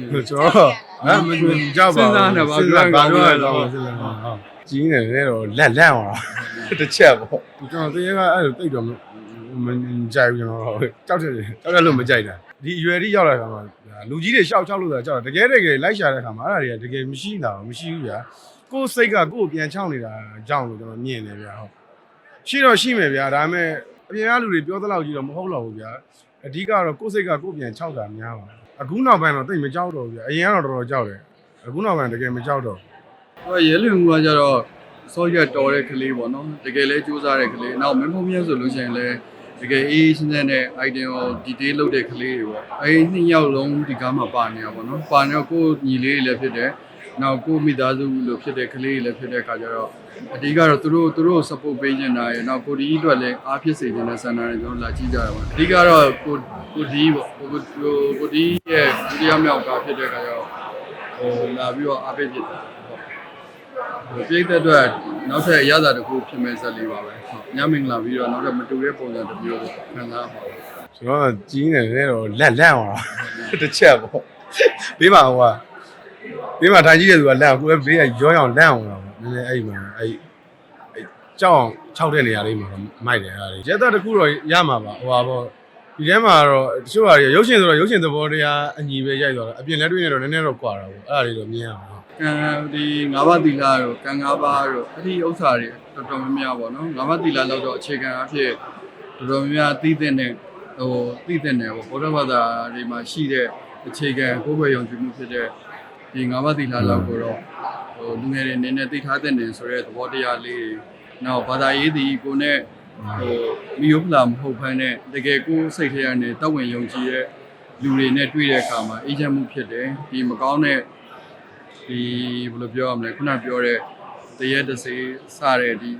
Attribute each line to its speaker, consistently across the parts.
Speaker 1: ကျွန်တော်တော့ဟမ်မကြွကြောက်ပါ
Speaker 2: စဉ်းစားနေပါ
Speaker 1: စဉ်းစား
Speaker 2: ဘာ
Speaker 1: ဘာ
Speaker 2: လို့
Speaker 1: လို့
Speaker 2: လဲ
Speaker 1: လဲတော့စဉ်းစားပါဟုတ်ကြီးနေတယ်တော့လက်လန့်သွားတာတစ်ချက်ပေါ့ကျွန်တော်တကယ်ကအဲ့လိုတိတ်တော့မကြိုက်ဘူးကျွန်တော်တော့ကြောက်တယ်ကြောက်တယ်လို့မကြိုက်တာဒီအရွယ်ကြီးရောက်လာတဲ့ခါမှာလူကြီးတွေရှောက်ချောက်လို့ဆိုတာကြောက်တယ်တကယ်တကယ်လိုက်ရှာတဲ့ခါမှာအဲ့ဒါတွေကတကယ်မရှိတာမရှိဘူးဗျာကိုယ်စိတ်ကကိုယ်ပြန်ချောင်းနေတာကြောက်လို့ကျွန်တော်မြင်တယ်ဗျာဟုတ်ရှိတော့ရှိမယ်ဗျာဒါပေမဲ့အပြင်ကလူတွေပြောသလောက်ကြီးတော့မဟုတ်တော့ဘူးဗျာအဓိကတော့ကိုယ်စိတ်ကကိုယ်ပြန်ချောက်တာများပါ အခုနောက်ပိုင်းတော့တိတ်မကြောက်တော့ဘူးဗျာအရင်ကတော့တော်တော်ကြောက်တယ်အခုနောက်ပိုင်းတကယ်မကြောက်တော့
Speaker 2: ဟိုရဲလွင်မှုကကြတော့စောရက်တော်တဲ့ကလေးပေါ့နော်တကယ်လဲစူးစမ်းတဲ့ကလေးနောက်မင်းဖုံးမြတ်ဆိုလို့ရှိရင်လဲတကယ်အေးရှင်းတဲ့ item ကို detail လုပ်တဲ့ကလေးတွေပေါ့အဲဒီနှစ်ယောက်လုံးဒီကားမှာပါနေတာပေါ့နော်ပါနေတော့ကိုယ်ညီလေးတွေလည်းဖြစ်တယ် နောက်ကိုယ်မိသားစုလို့ဖြစ်တဲ့ကလေးတွေလည်းဖြစ်တဲ့အခါကျတော့အဓိကတော့သူတို့သူတို့ support ပေးနေတာရယ်နောက်ကိုဒီအတွက်လည်းအားဖြစ်စေခြင်းနဲ့ဆန္ဒနဲ့ကျွန်တော်လာကြည့်ကြရပါအဓိကတော့ကိုကိုဒီပေါ့ကိုကိုကိုဒီရဲ့ဒုတိယမြောက်ကဖြစ်တဲ့အခါကျတော့ဟိုလာပြီးတော့အားပေးဖြစ်တယ်ဟုတ်ဟိုပြိတ်သက်အတွက်နောက်ထပ်အရသာတစ်ခုဖြစ်မဲ့ဇက်လေးပါပဲဟုတ်ညမင်္ဂလာပြီးတော့နောက်ထပ်မတူတဲ့ပုံစံတစ်မျိုးပေါ့ခံစားပါဘူး
Speaker 1: ကျွန်တော်ကကြီးနေတယ်တော့လက်လန့်သွားတာတစ်ချက်ပေါ့ဘေးမှာဟိုက ဘေးမှာထိုင်ကြည့်တဲ့သူကလန့်ကိုယ်ကဘေးကရောရောင်လန့်အောင်တော့နည်းနည်းအဲ့မှာအဲ့အဲ့ကြောက်အောင်ခြောက်တဲ့နေရာလေးမှာမိုက်တယ်အဲ့ဒါလေးရက်သက်တစ်ခုတော့ရမှာပါဟိုပါပေါ့ဒီထဲမှာတော့တချို့ဟာတွေရုပ်ရှင်ဆိုတော့ရုပ်ရှင်သဘောတရားအညီပဲရိုက်သွားတာအပြင်လက်တွေ့နေတော့နည်းနည်းတော့ကွာတာပေါ့အဲ့ဒါလေးတော့မြင်ရမှာ
Speaker 2: ကံဒီငါးပါးသီလတို့ကံငါးပါးတို့အဲ့ဒီဥစ္စာတွေတော်တော်များများပေါ့နော်ငါးပါးသီလလောက်တော့အခြေခံအဖြစ်တော်တော်များများသိတဲ့နဲ့ဟိုသိတဲ့နဲ့ပေါ့ဘုရားဘာသာတွေမှာရှိတဲ့အခြေခံကိုယ်ပဲယုံကြည်မှုဖြစ်တဲ့ ဒီငါးပါးသီလလောက်ကိုတော့ဟိုလူငယ်တွေနည်းနည်းသိထားတဲ့နေဆိုတဲ့သဘောတရားလေးတွေနောက်ဘာသာရေးဒီကိုနဲ့ဟိုမီယိုဖလာမဟုတ်ဘဲနဲ့တကယ်ကိုယ်စိတ်ထဲကနေတောက်ဝင်ယုံကြည်တဲ့လူတွေနဲ့တွေ့တဲ့အခါမှာအေးချမ်းမှုဖြစ်တယ်ဒီမကောင်းတဲ့ဒီဘယ်လိုပြောရမလဲခုနပြောတဲ့တရက်တစေစတဲ့ဒီ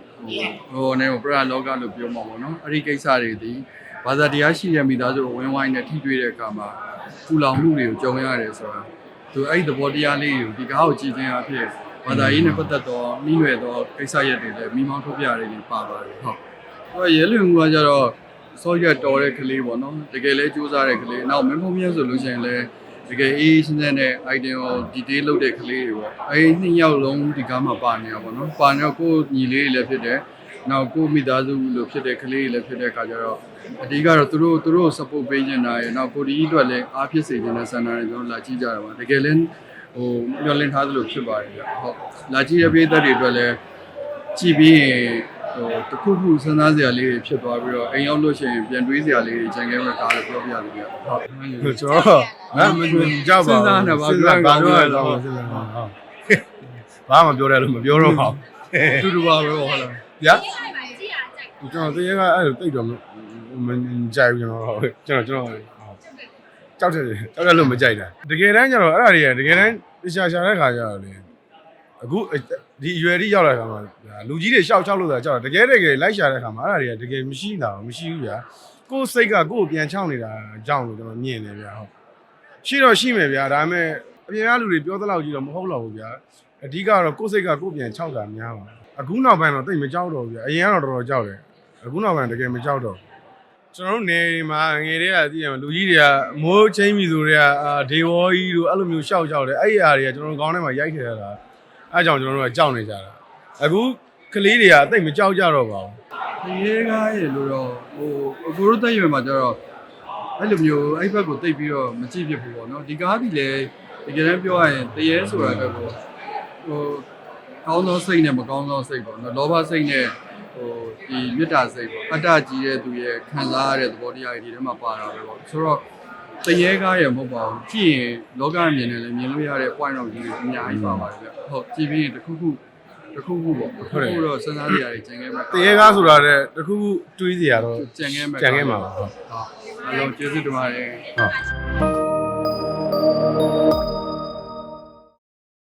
Speaker 2: ဟိုဟိုနဲ့ပရလောကလို့ပြောမှာပေါ့နော်အဲ့ဒီကိစ္စတွေဒီဘာသာတရားရှိတဲ့မိသားစုကိုဝင်းဝိုင်းနဲ့ထိတွေ့တဲ့အခါမှာပူလောင်မှုတွေကိုကြုံရတယ်ဆိုတာ သူအဲ့ဒီသဘောတရားလေးကိုဒီကားကိုကြည်ခြင်းအဖြစ်ဘာသာရေးနဲ့ပတ်သက်တော့နှီးနွယ်တော့ကိစ္စရပ်တွေလည်းမိမောင်းထုတ်ပြရတယ်တွေပါပါတယ်ဟုတ်ဟိုရဲလွင်မှုကကြတော့စောရက်တော်တဲ့ကလေးပေါ့နော်တကယ်လဲစူးစမ်းတဲ့ကလေးနောက်မင်းဖုံးမြတ်ဆိုလို့ရှိရင်လဲတကယ်အေးရှင်းတဲ့ item ကို detail လုပ်တဲ့ကလေးတွေပေါ့အဲဒီနှစ်ယောက်လုံးဒီကားမှာပါနေတာပေါ့နော်ပါနေတော့ကိုယ်ညီလေးတွေလည်းဖြစ်တယ် နောက်ကိုယ်မိသားစုလို့ဖြစ်တဲ့ကလေးတွေလည်းဖြစ်တဲ့အခါကျတော့အဓိကတော့သူတို့သူတို့ support ပေးနေတာရယ်နောက်ကိုဒီအတွက်လည်းအားဖြစ်စေခြင်းနဲ့ဆန္ဒနဲ့ကျွန်တော်လာကြည့်ကြရပါတကယ်လဲဟိုမျှော်လင့်ထားသလိုဖြစ်ပါတယ်ဗျဟုတ်လာကြည့်တဲ့ပြည်သက်တွေအတွက်လည်းကြည့်ပြီးရင်ဟိုတခုခုစဉ်းစားစရာလေးတွေဖြစ်သွားပြီးတော့အိမ်ရောက်လို့ရှိရင်ပြန်တွေးစရာလေးတွေခြံခဲမဲ့ကားလို့ပြောပြရတယ်ဗျဟုတ်
Speaker 1: ကျွန်တော်တော့ဟမ်မကြွကြောက်ပါ
Speaker 2: စဉ်းစားနေပါ
Speaker 1: စဉ်းစားဘာလို့လဲ
Speaker 2: ဘာလို့လဲ
Speaker 1: တော့စဉ်းစားပါဟုတ်ဘာမှပြောတယ်လို့မပြောတော့ပါဘူး
Speaker 2: တူတူပါပဲဟုတ်လား
Speaker 1: ဗျာကျွန်တော်တကယ်ကအဲ့လိုတိတ်တော့မကြိုက်ဘူးကျွန်တော်တော့ကျွန်တော်ကျွန်တော်ကြောက်တယ်ကြောက်တယ်လို့မကြိုက်တာတကယ်တမ်းကျတော့အဲ့ဒါတွေကတကယ်တမ်းရှာရှာတဲ့ခါကျတော့လေအခုဒီအရွယ်ကြီးရောက်လာတဲ့ခါမှာလူကြီးတွေရှောက်ချောက်လို့ဆိုတာကြောက်တယ်တကယ်တကယ်လိုက်ရှာတဲ့ခါမှာအဲ့ဒါတွေကတကယ်မရှိတာမရှိဘူးဗျာကိုယ်စိတ်ကကိုယ်ပြန်ချောင်းနေတာကြောက်လို့ကျွန်တော်မြင်တယ်ဗျာဟုတ်ရှိတော့ရှိမယ်ဗျာဒါပေမဲ့အပြင်ကလူတွေပြောသလောက်ကြီးတော့မဟုတ်တော့ဘူးဗျာ အဓိကတော့ကိုယ်စိတ်ကကိုယ်ပြန်ချောက်တာများပါအခုနောက်ပိုင်းတော့တိတ်မကြောက်တော့ဘူးဗျာအရင်ကတော့တော်တော်ကြောက်တယ်အခုနောက်ပိုင်းတကယ်မကြောက်တော့ကျွန်တော်တို့နေမှာငယ်တွေကသိရမှာလူကြီးတွေကမိုးချင်းပြီဆိုတွေကအာဒေဝေါ်ကြီးတို့အဲ့လိုမျိုးရှောက်ရှောက်တယ်အဲ့ဒီအရာတွေကကျွန်တော်တို့ခေါင်းထဲမှာရိုက်ထည့်ရတာအဲ့ကြောင့်ကျွန်တော်တို့ကကြောက်နေကြတာအခုကလေးတွေကတိတ်မကြောက်ကြတော့ပါဘူး
Speaker 2: ဒီရဲကားရေလို့တော့ဟိုအကူတို့တက်ရွယ်မှာကျတော့အဲ့လိုမျိုးအဲ့ဘက်ကိုတိတ်ပြီးတော့မကြည့်ဖြစ်ဘူးပေါ့နော်ဒီကားဒီလေတကယ်တမ်းပြောရရင်တရေဆိုတာတော့ ဟိုကောင်းသောစိတ်နဲ့မကောင်းသောစိတ်ပေါ့နော်လောဘစိတ်နဲ့ဟိုဒီမေတ္တာစိတ်ပေါ့အတ္တကြီးတဲ့သူရဲ့ခံစားရတဲ့သဘောတရားတွေဒီထဲမှာပါတာပဲပေါ့ဆိုတော့တရေကားရမဟုတ်ပါဘူးကြည့်ရင်လောကမြင်တယ်လည်းမြင်လို့ရတဲ့ point of view တွေအများကြီးပါပါတယ်ဗျဟုတ်ကြည့်ပြီးရင်တစ်ခုခုတစ်ခုခုပေါ့တစ်ခုခုတော့စဉ်းစားစရာတွေကျင်ခဲ့မှာ
Speaker 1: တရေကားဆိုတာတဲ့တခုခုတွေးစီရတော့
Speaker 2: ကြံခဲ့မှာ
Speaker 1: ကြံခဲ့မှာပါဟုတ်
Speaker 2: ဟုတ်အားလုံးကျေးဇူးတင်ပါတယ်
Speaker 1: ဟုတ်